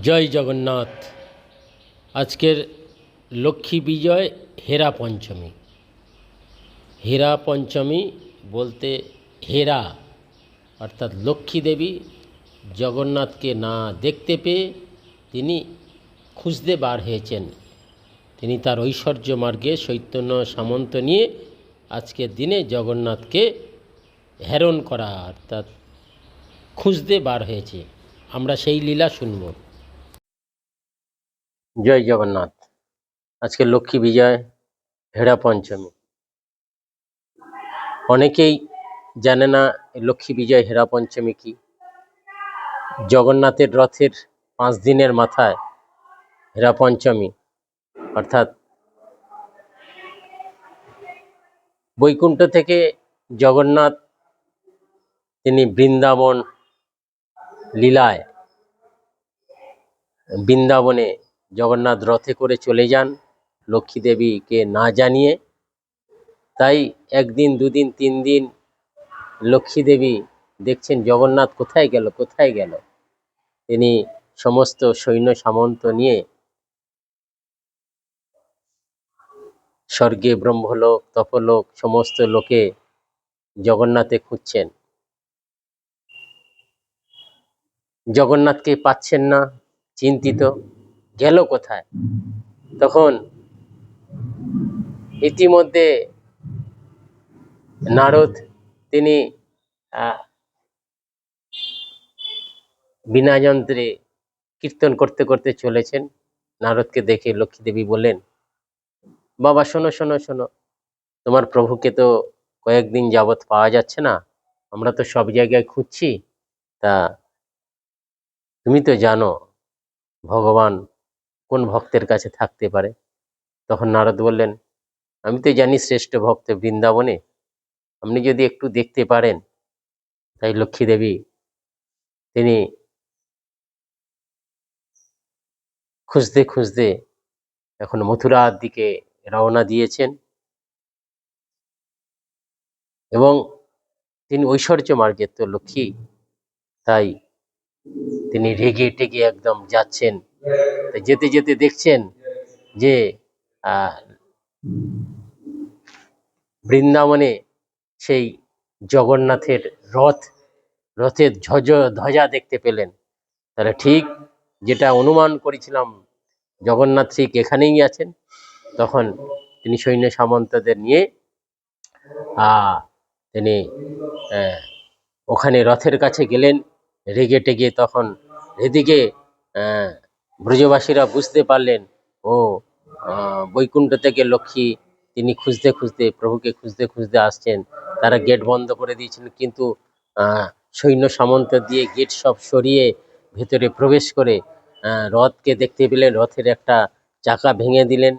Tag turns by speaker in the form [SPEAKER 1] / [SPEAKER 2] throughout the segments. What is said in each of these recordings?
[SPEAKER 1] জয় জগন্নাথ। আজকের লক্ষ্মী বিজয় হেরা পঞ্চমী। হেরা পঞ্চমী বলতে হেরা, অর্থাৎ লক্ষ্মী দেবী জগন্নাথকে না দেখতে পেয়ে তিনি খুঁজতে বার হয়েছেন। তিনি তার ঐশ্বর্য মার্গে চৈতন্য সামন্ত নিয়ে আজকের দিনে জগন্নাথকে হেরণ করা, অর্থাৎ খুঁজতে বার হয়েছে। আমরা সেই লীলা শুনব। জয় জগন্নাথ। আজকে লক্ষ্মী বিজয় হেরা পঞ্চমী। অনেকেই জানে না লক্ষ্মী বিজয় হেরা পঞ্চমী কি। জগন্নাথের রথের পাঁচ দিনের মাথায় হেরা পঞ্চমী, অর্থাৎ বৈকুণ্ঠ থেকে জগন্নাথ, তিনি বৃন্দাবন লীলায় বৃন্দাবনে জগন্নাথ রথে করে চলে যান লক্ষ্মী দেবীকে না জানিয়ে। তাই একদিন, দুদিন, তিন দিন লক্ষ্মী দেবী দেখছেন জগন্নাথ কোথায় গেল কোথায় গেল? তিনি সমস্ত সৈন্য সামন্ত নিয়ে স্বর্গে ব্রহ্মলোক, তপলোক সমস্ত লোকে জগন্নাথে খুঁজছেন। জগন্নাথকে পাচ্ছেন না, চিন্তিত। গেল কোথায়? তখন ইতিমধ্যে নারদ তিনি বিনা যন্ত্রে কীর্তন করতে করতে চলেছেন। নারদকে দেখে লক্ষ্মী দেবী বললেন, বাবা, শোনো শোনো শোনো, তোমার প্রভুকে তো কয়েকদিন যাবৎ পাওয়া যাচ্ছে না। আমরা তো সব জায়গায় খুঁজছি। তা তুমি তো জানো, ভগবান কোন ভক্তের কাছে থাকতে পারে? তখন নারদ বললেন, আমি তো জানি শ্রেষ্ঠ ভক্ত বৃন্দাবনে। আপনি যদি একটু দেখতে পারেন। তাই লক্ষ্মী দেবী তিনি খুঁজতে খুঁজতে এখন মথুরার দিকে রওনা দিয়েছেন এবং তিনি ঐশ্বর্য মার্গের তো লক্ষ্মী, তাই তিনি রেগে টেগে একদম যাচ্ছেন। যেতে যেতে দেখছেন যে বৃন্দাবনে সেই জগন্নাথের রথ, রথের ধ্বজ, ধ্বজা দেখতে পেলেন। তাহলে ঠিক যেটা অনুমান করেছিলাম, জগন্নাথ ঠিক এখানেই আছেন। তখন তিনি সৈন্য সামন্তদের নিয়ে তিনি ওখানে রথের কাছে গেলেন। রেগে টেগে তখন এদিকে ব্রজবাসীরা বুঝতে পারলেন, ও বৈকুণ্ঠ থেকে লক্ষ্মী, তিনি খুঁজতে খুঁজতে, প্রভুকে খুঁজতে খুঁজতে আসছেন। তারা গেট বন্ধ করে দিয়েছিলেন কিন্তু সৈন্য সামন্ত দিয়ে গেট সব সরিয়ে ভেতরে প্রবেশ করে রথকে দেখতে পেলেন, রথের একটা চাকা ভেঙে দিলেন।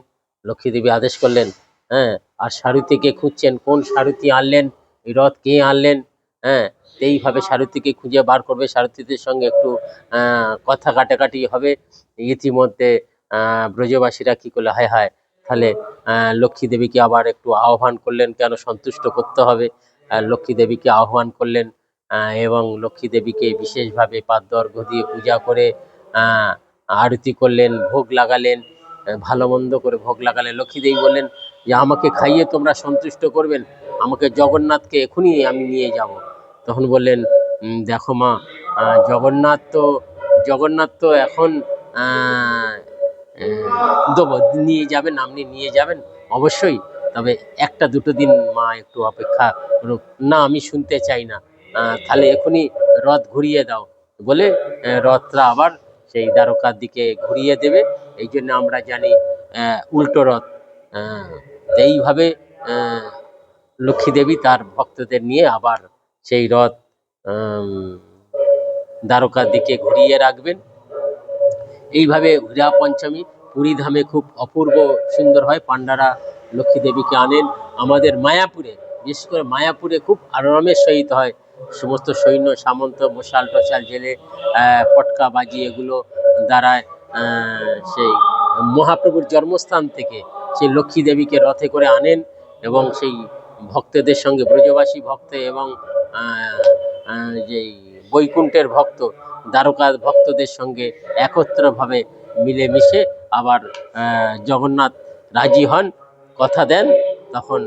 [SPEAKER 1] লক্ষ্মী দেবী আদেশ করলেন হ্যাঁ আর সারথীকে খুঁজছেন, কোন সারথী আনলেন, এই রথ কে আনলেন হ্যাঁ এইভাবে সারথীকে খুঁজে বার করবে সারথীদের সঙ্গে একটু কথা কাটাকাটি হবে। ইতিমধ্যে ব্রজবাসীরা কি করলে? হায় হায় তাহলে লক্ষ্মী দেবীকে আবার একটু আহ্বান করলেন কেন? সন্তুষ্ট করতে হবে। লক্ষ্মী দেবীকে আহ্বান করলেন এবং লক্ষ্মী দেবীকে বিশেষভাবে পাদ্য অর্ঘ্য দিয়ে পূজা করে আরতি করলেন ভোগ লাগালেন ভালো মন্দ করে ভোগ লাগালেন। লক্ষ্মী দেবী বললেন যে আমাকে খাইয়ে তোমরা সন্তুষ্ট করবেন। আমাকে জগন্নাথকে এখনই আমি নিয়ে যাব। তখন বললেন দেখো মা জগন্নাথ তো জগন্নাথ তো এখন দেবো নিয়ে যাবেন, আপনি নিয়ে যাবেন অবশ্যই। তবে একটা দুটো দিন মা একটু অপেক্ষা না, আমি শুনতে চাই না। তাহলে এখনই রথ ঘুরিয়ে দাও। বলে রথটা আবার সেই দ্বারকার দিকে ঘুরিয়ে দেবে। এই জন্য আমরা জানি উল্টো রথ। এইভাবে লক্ষ্মী দেবী তার ভক্তদের নিয়ে আবার সেই রথ দ্বারকার দিকে ঘুরিয়ে রাখবেন। এইভাবে হীরা পঞ্চমী, পুরী ধামে খুব অপূর্ব সুন্দর হয়। পাণ্ডারা লক্ষ্মী দেবীকে আনেন। আমাদের মায়াপুরে, বিশেষ করে মায়াপুরে খুব আরামের সহিত হয়। সমস্ত সৈন্য, সামন্ত, মশাল টশাল জেলে পটকা বাজি এগুলো দ্বারায় সেই মহাপ্রভুর জন্মস্থান থেকে সেই লক্ষ্মী দেবীকে রথে করে আনেন এবং সেই ভক্তদের সঙ্গে ব্রজবাসী ভক্ত এবং যেই বৈকুণ্ঠের ভক্ত, দ্বারকা ভক্তদের সঙ্গে একত্রভাবে মিলেমিশে আবার জগন্নাথ রাজি হন, কথা দেন, তখন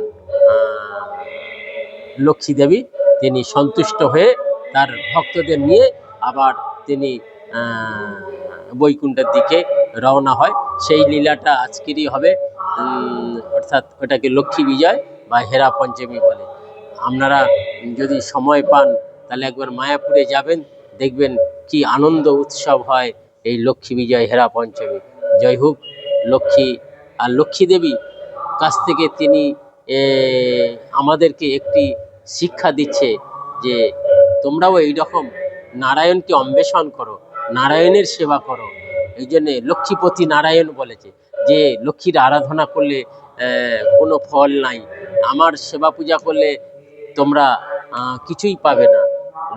[SPEAKER 1] লক্ষ্মী দেবী তিনি সন্তুষ্ট হয়ে তার ভক্তদের নিয়ে আবার তিনি বৈকুণ্ঠের দিকে রওনা হয়। সেই লীলাটা আজকেরই হবে অর্থাৎ ওটাকে লক্ষ্মী বিজয় বা হেরা পঞ্চমী বলে। আপনারা যদি সময় পান, তাহলে একবার মায়াপুরে যাবেন, দেখবেন কি আনন্দ উৎসব হয় এই লক্ষ্মী বিজয় হেরা পঞ্চমী। জয় হোক, লক্ষ্মী, আর লক্ষ্মী দেবী কাছ থেকে তিনি আমাদেরকে একটি শিক্ষা দিচ্ছে যে তোমরাও এইরকম নারায়ণকে অন্বেষণ করো, নারায়ণের সেবা করো। এই জন্যে লক্ষ্মীপতি নারায়ণ বলেছে যে, লক্ষ্মীর আরাধনা করলে কোনো ফল নাই। আমার সেবা পূজা করলে তোমরা কিছুই পাবে না।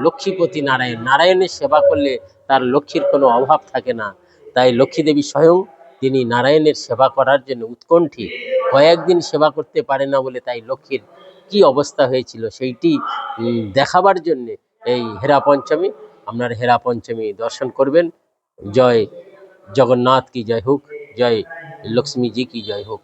[SPEAKER 1] লক্ষ্মীপতি নারায়ণ, নারায়ণের সেবা করলে তার লক্ষ্মীর কোনো অভাব থাকে না। তাই লক্ষ্মী দেবী স্বয়ং তিনি নারায়ণের সেবা করার জন্য উৎকণ্ঠী, কয়েকদিন সেবা করতে পারে না বলে তাই লক্ষ্মীর কি অবস্থা হয়েছিল সেইটি দেখাবার জন্যে এই হেরা পঞ্চমী, আপনার হেরা পঞ্চমী দর্শন করবেন। জয় জগন্নাথ কি জয় হোক, জয় লক্ষ্মীজি কি জয় হোক।